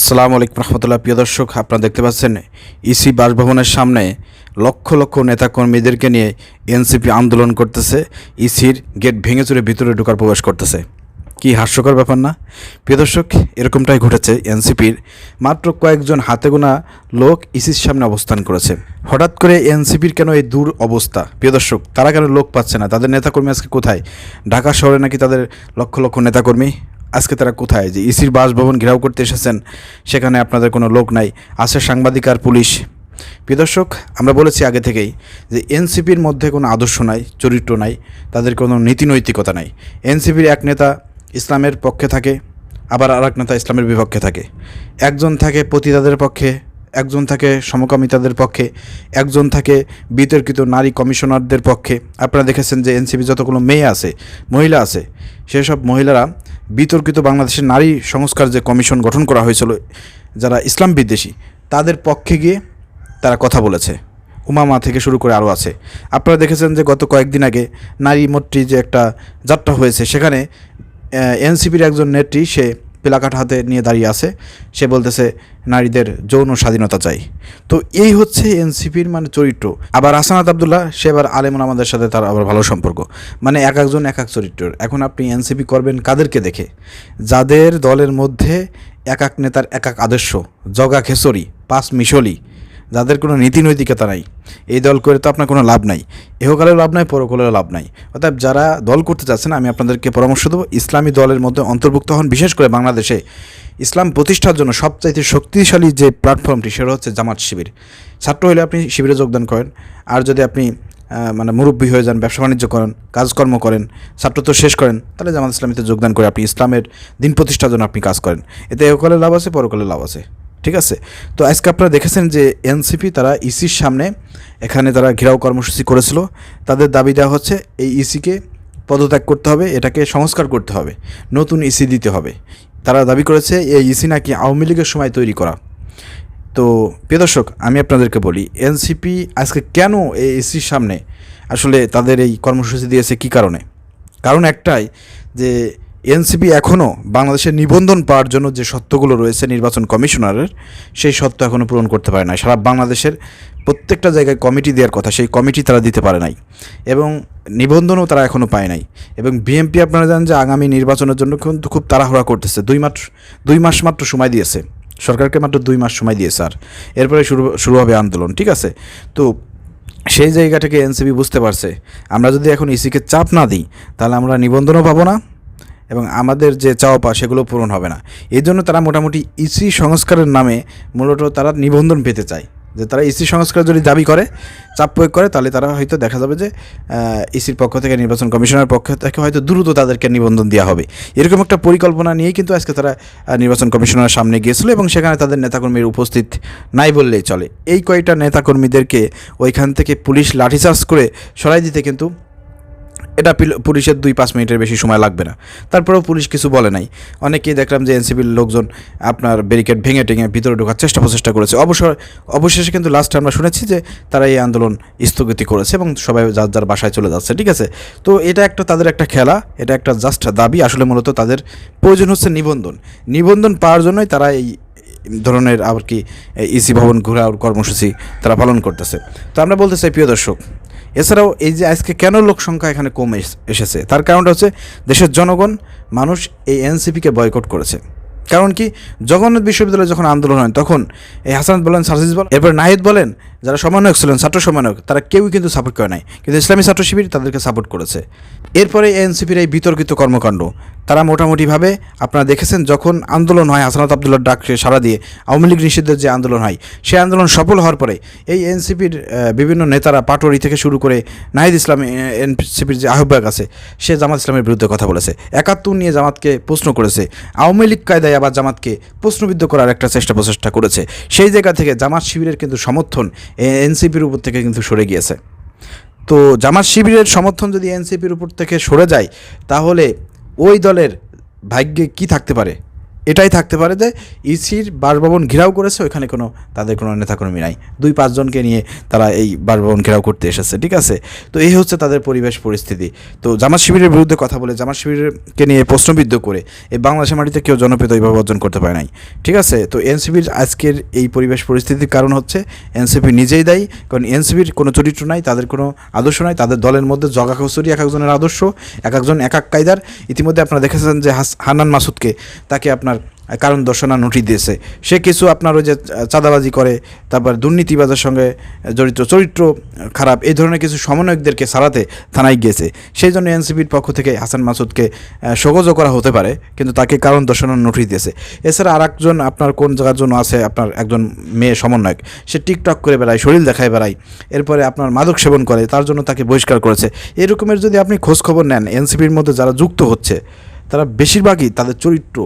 সালাম আলাইকুম রহমতুল্লাহ। প্রিয় দর্শক, আপনারা দেখতে পাচ্ছেন ইসি বাসভবনের সামনে লক্ষ লক্ষ নেতাকর্মীদেরকে নিয়ে এনসিপি আন্দোলন করতেছে। ইসির গেট ভেঙে চুরে ভিতরে ঢোকার প্রবেশ করতেছে। কি হাস্যকর ব্যাপার না? প্রিয় দর্শক, এরকমটাই ঘটেছে এনসিপির। মাত্র কয়েকজন হাতে গোনা লোক ইসির সামনে অবস্থান করেছে। হঠাৎ করে এনসিপির কেন এই দূর অবস্থা? প্রিয় দর্শক, তারা কেন লোক পাচ্ছে না? তাদের নেতাকর্মী আজকে কোথায়? ঢাকা শহরে নাকি তাদের লক্ষ লক্ষ নেতাকর্মী আজকে তারা কোথায়? যে ইসির বাসভবন ঘেরাও করতে এসেছেন, সেখানে আপনাদের কোনো লোক নাই। আছে সাংবাদিক আর পুলিশ। দর্শক, আমরা বলেছি আগে থেকেই যে এনসিপির মধ্যে কোনো আদর্শ নাই, চরিত্র নাই, তাদের কোনো নীতি নৈতিকতা নাই। এনসিপির এক নেতা ইসলামের পক্ষে থাকে, আবার আর এক নেতা ইসলামের বিপক্ষে থাকে। একজন থাকে পতিতাদের পক্ষে একজন থাকে সমকামিতাদের পক্ষে, একজন থাকে বিতর্কিত নারী কমিশনারদের পক্ষে। আপনারা দেখেছেন যে এনসিপি যতগুলো মেয়ে আছে, মহিলা আছে, সেসব মহিলারা বিতর্কিত বাংলাদেশের নারী সংস্কার যে কমিশন গঠন করা হয়েছিল, যারা ইসলাম বিদ্বেষী, তাদের পক্ষে গিয়ে তারা কথা বলেছে। উমামা থেকে শুরু করে আরও আছে। আপনারা দেখেছেন যে গত কয়েকদিন আগে নারী মোট্রি যে একটা যাত্রা হয়েছে, সেখানে এনসিপির একজন নেত্রী, সে প্লাকাট হাতে নিয়ে দাঁড়িয়ে আছে। সে বলতেছে, নারীদের যৌন স্বাধীনতা চাই। তো এই হচ্ছে এনসিপির মানে চরিত্র। আবার হাসানাত আবদুল্লাহ, সে এবার আলেমন আমাদের সাথে তার আবার ভালো সম্পর্ক। মানে এক একজন এক এক চরিত্রের। এখন আপনি এনসিপি করবেন কাদেরকে দেখে? যাদের দলের মধ্যে এক এক নেতার এক এক আদর্শ, জগা খেসরি, পাঁচ মিশলি যাদের কোনো নীতি নৈতিকতা নাই। এই দল করে তো আপনার কোনো লাভ নাই। এহকালেও লাভ নাই, পরকালেও লাভ নাই। অর্থাৎ যারা দল করতে চাচ্ছেন আমি আপনাদেরকে পরামর্শ দেবো, ইসলামী দলের মধ্যে অন্তর্ভুক্ত হন, বিশেষ করে বাংলাদেশে। ইসলাম প্রতিষ্ঠার জন্য সবচাইতে শক্তিশালী যে প্ল্যাটফর্মটি, সেটা হচ্ছে জামাত শিবির। ছাত্র হলে আপনি শিবিরে যোগদান করেন। আর যদি আপনি মানে মুরব্বী হয়ে যান, ব্যবসা বাণিজ্য করেন, কাজকর্ম করেন ছাত্রত্ব শেষ করেন, তাহলে জামাত ইসলামীতে যোগদান করে আপনি ইসলামের দিন প্রতিষ্ঠার জন্য আপনি কাজ করেন। এতে এহকালে লাভ আছে পরকালে লাভ আছে। ঠিক আছে? তো আজকে আপনারা দেখেছেন যে এনসিপি তারা ইসির সামনে এখানে তারা ঘেরাও কর্মসূচি করেছিল। তাদের দাবি দেওয়া হচ্ছে এই ইসিকে পদত্যাগ করতে হবে, এটাকে সংস্কার করতে হবে, নতুন ইসি দিতে হবে। তারা দাবি করেছে এই ইসি নাকি আওয়ামী লীগের সময় তৈরি করা। তো প্রিয় দর্শক, আমি আপনাদেরকে বলি, এনসিপি আজকে কেন এই ইসির সামনে আসলে তাদের এই কর্মসূচি দিয়েছে কী কারণে? কারণ একটাই যে এনসিপি এখনও বাংলাদেশের নিবন্ধন পাওয়ার জন্য যে সত্যগুলো রয়েছে নির্বাচন কমিশনারের, সেই সত্য এখনও পূরণ করতে পারে না সারা বাংলাদেশের প্রত্যেকটা জায়গায় কমিটি দেওয়ার কথা, সেই কমিটি তারা দিতে পারে নাই। এবং নিবন্ধনও তারা এখনও পায় নাই। এবং বিএমপি আপনারা জানেন যে আগামী নির্বাচনের জন্য কিন্তু খুব তাড়াহুড়া করতেছে। দুই মাত্র, দুই মাস মাত্র সময় দিয়েছে। সরকারকে মাত্র দুই মাস সময় দিয়েছে আর। এরপরে শুরু শুরু হবে আন্দোলন, ঠিক আছে? তো সেই জায়গা থেকে এনসিবি বুঝতে পারছে, আমরা যদি এখন ইসিকে চাপ না দিই, তাহলে আমরা নিবন্ধনও পাবো না। এবং আমাদের যে চাওয়া পাওয়া সেগুলো পূরণ হবে না। এই জন্য তারা মোটামুটি ইসি সংস্কারের নামে মূলত তারা নিবন্ধন পেতে চায়। যে তারা ইসি সংস্কার যদি দাবি করে, চাপ প্রয়োগ করে, তাহলে তারা হয়তো দেখা যাবে যে ইসির পক্ষ থেকে, নির্বাচন কমিশনের পক্ষ থেকে হয়তো দ্রুত তাদেরকে নিবন্ধন দেওয়া হবে। এরকম একটা পরিকল্পনা নিয়েই কিন্তু আজকে তারা নির্বাচন কমিশনের সামনে গিয়েছিল এবং সেখানে তাদের নেতাকর্মীর উপস্থিত নাই বললেই চলে। এই কয়টা নেতাকর্মীদেরকে ওইখান থেকে পুলিশ লাঠিচার্জ করে সরাই দিতে কিন্তু এটা পিল- পুলিশের দুই পাঁচ মিনিটের বেশি সময় লাগবে না। তারপরেও পুলিশ কিছু বলে নাই। অনেকেই দেখলাম যে এনসিপির লোকজন আপনার ব্যারিকেড ভেঙে টেঙে ভিতরে ঢোকার চেষ্টা প্রচেষ্টা করেছে। অবসর অবশেষে কিন্তু লাস্টে আমরা শুনেছি যে তারা এই আন্দোলন স্থগিত করেছে এবং সবাই যার যার বাসায় চলে যাচ্ছে, ঠিক আছে? তো এটা একটা তাদের একটা খেলা, এটা একটা জাস্ট দাবি। আসলে মূলত তাদের প্রয়োজন হচ্ছে নিবন্ধন। নিবন্ধন পাওয়ার জন্যই তারা এই ধরনের আর কি ইসি ভবন ঘোরার কর্মসূচি তারা পালন করতেছে। তো আমরা বলতে চাই, প্রিয় দর্শক এছাড়াও এই যে আজকে কেন লোক সংখ্যা এখানে কমে এসেছে? তার কারণটা হচ্ছে দেশের জনগণ, মানুষ এই এনসিপিকে বয়কট করেছে। কারণ কি? জগন্নাথ বিশ্ববিদ্যালয়ে যখন আন্দোলন হয়, তখন এই হাসান বলেন, সার্জিস বলেন, এরপর নাহিদ বলেন, যারা সমন্বয়ক ছিলেন, ছাত্র সমন্বয়ক, তারা কেউই কিন্তু সাপোর্ট করে নাই। কিন্তু ইসলামী ছাত্র শিবির তাদেরকে সাপোর্ট করেছে। এরপরে এনসিপির এই বিতর্কিত কর্মকাণ্ড তারা মোটামুটিভাবে আপনারা দেখেছেন যখন আন্দোলন হয় হাসানাত আবদুল্লাহ ডাককে সারা দিয়ে আওয়ামী লীগ নিষিদ্ধের যে আন্দোলন হয়, সেই আন্দোলন সফল হওয়ার পরে এই এনসিপির বিভিন্ন নেতারা পাটোয়ারি থেকে শুরু করে নাহিদ ইসলাম এনসিপির যে আহ্বায়ক আছে, সে জামাত ইসলামের বিরুদ্ধে কথা বলেছে। একাত্তর নিয়ে জামাতকে প্রশ্ন করেছে। আওয়ামী লীগ কায়দায় আবার জামাতকে প্রশ্নবিদ্ধ করার একটা চেষ্টা প্রচেষ্টা করেছে। সেই জায়গা থেকে জামাত শিবিরের কিন্তু সমর্থন এনসিপির উপর থেকে কিন্তু সরে গিয়েছে। তো জামাত শিবিরের সমর্থন যদি এনসিপির উপর থেকে সরে যায়, তাহলে ওই দলের ভাগ্যে কি থাকতে পারে? এটাই থাকতে পারে যে ইসির বাসভবন ঘেরাও করেছে, ওইখানে কোনো, তাদের কোনো নেতাকর্মী নাই। দুই পাঁচজনকে নিয়ে তারা এই বাসভবন ঘেরাও করতে এসেছে, ঠিক আছে? তো এই হচ্ছে তাদের পরিবেশ পরিস্থিতি। তো জামাত শিবিরের বিরুদ্ধে কথা বলে, জামাত শিবিরকে নিয়ে প্রশ্নবিদ্ধ করে, এই বাংলাদেশের মাটিতে কেউ জনপ্রিয়তা এইভাবে অর্জন করতে পারে নাই, ঠিক আছে? তো এনসিপির আজকের এই পরিবেশ পরিস্থিতির কারণ হচ্ছে, এনসিপি নিজেই দায়ী, কারণ এনসিপির কোনো চরিত্র নাই, তাদের কোনো আদর্শ নাই, তাদের দলের মধ্যে জগা কৌশলী এক একজনের আদর্শ, এক একজন, এক এক কায়দার। ইতিমধ্যে আপনারা দেখেছেন যে হান্নান মাসুদকে, তাকে আপনার কারণ দর্শনা নোটিশ দিয়েছে। সে কিছু আপনার ওই যে চাঁদাবাজি করে, তারপর দুর্নীতিবাজের সঙ্গে জড়িত, চরিত্র খারাপ, এই ধরনের কিছু সমন্বয়কদেরকে সারাতে থানায় গিয়েছে। সেই জন্য এনসিপির পক্ষ থেকে হাসান মাসুদকে সহজও করা হতে পারে, কিন্তু তাকে কারণ দর্শনার নোটিশ দিয়েছে। এছাড়া আর একজন আপনার কোন জায়গার জন্য আছে, আপনার একজন মেয়ে সমন্বয়ক, সে টিকটক করে বেড়ায়, শরীর দেখায় বেড়ায়, এরপরে আপনার মাদক সেবন করে, তার জন্য তাকে বহিষ্কার করেছে। এরকমের যদি আপনি খোঁজ খবর নেন, এনসিপির মধ্যে যারা যুক্ত হচ্ছে, তারা বেশিরভাগই তাদের চরিত্র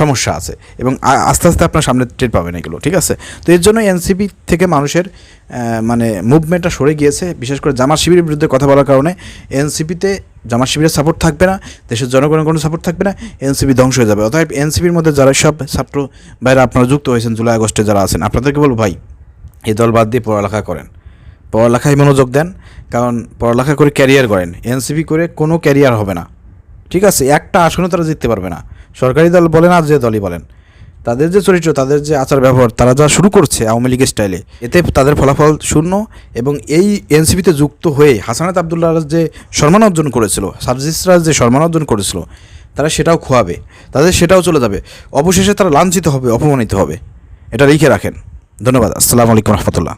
সমস্যা আছে। এবং আস্তে আস্তে আপনার সামনে টের পাবেন এগুলো, ঠিক আছে? তো এর জন্য এনসিপি থেকে মানুষের মানে মুভমেন্টটা সরে গিয়েছে, বিশেষ করে জামাত শিবিরের বিরুদ্ধে কথা বলার কারণে। এনসিপিতে জামাত শিবিরের সাপোর্ট থাকবে না, দেশের জনগণের কোনো সাপোর্ট থাকবে না, এনসিপি ধ্বংস হয়ে যাবে। অতএব এনসিপির মধ্যে যারা সব ছাত্র ভাইরা আপনারা যুক্ত হয়েছেন জুলাই আগস্টে যারা আছেন, আপনাদেরকে বলব, ভাই, এই দল বাদ দিয়ে পড়ালেখা করেন। পড়ালেখায় মনোযোগ দেন, কারণ পড়ালেখা করে ক্যারিয়ার করেন এনসিপি করে কোনো ক্যারিয়ার হবে না। ঠিক আছে, একটা আসনে তারা জিততে পারবে না। সরকারি দল বলেন আর যে দলই বলেন, তাদের যে চরিত্র, তাদের যে আচার ব্যবহার, তারা যা শুরু করছে আওয়ামী লীগের স্টাইলে এতে তাদের ফলাফল শূন্য এবং এই এনসিপিতে যুক্ত হয়ে হাসানাত আবদুল্লাহ যে সম্মান অর্জন করেছিল সার্জিসরা যে সম্মান অর্জন করেছিল, তারা সেটাও খোয়াবে, তাদের সেটাও চলে যাবে। অবশেষে তারা লাঞ্ছিত হবে, অপমানিত হবে। এটা লিখে রাখেন। ধন্যবাদ। আসসালামু আলাইকুম রহমতুল্লাহ।